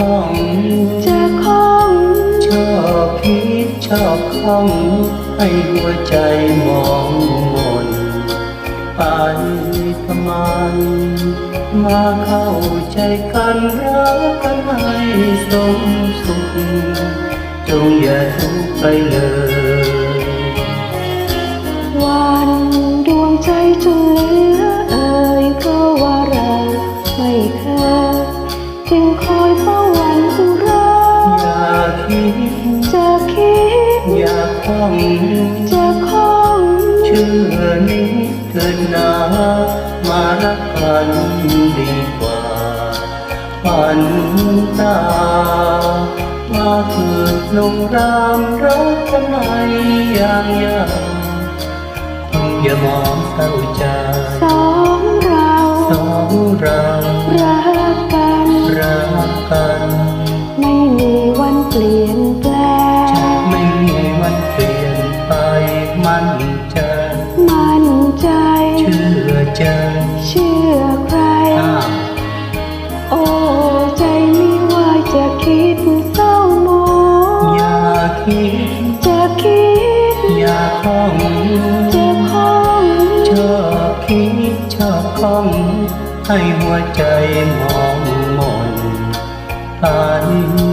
ของจะคงชอบคิดชอบคองให้หัวใจมองมนไปทำไมมาเข้าใจกันรักกันให้สมสุขจงอย่าทุกไปเลย อยเฝ้าหวังรออย่าคิดจะคิดอย่าคล้องจะคล้องเชื่อนี้เถิดนามารักกันดีกว่าฝันตามาเกิดลงรามรักกันให้อย่างยาวอย่ามองเศร้าใจสองเราสองเรา ชอบคล้องให้หัวใจมองมนไปท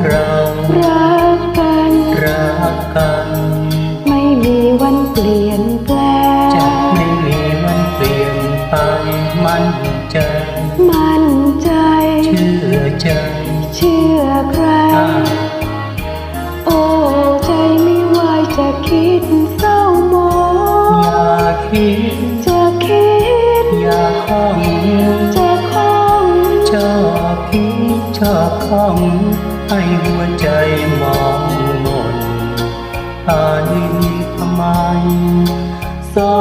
เรารักกันรักกัน ไม่มีวันเปลี่ยนแปลจะงไม่มีวันเปลี่ยนไปมั่นใจ มั่นใจ เชื่อใจ เชื่อใครอ้าวโอ้ใจไม่ว่าจะคิดเศร้าหมอองย่าคิด จะคิด อย่าคล้องจะคล้องชอบคิดชอบคล้อง ให้หัวใจมองมนไปทำไมสอ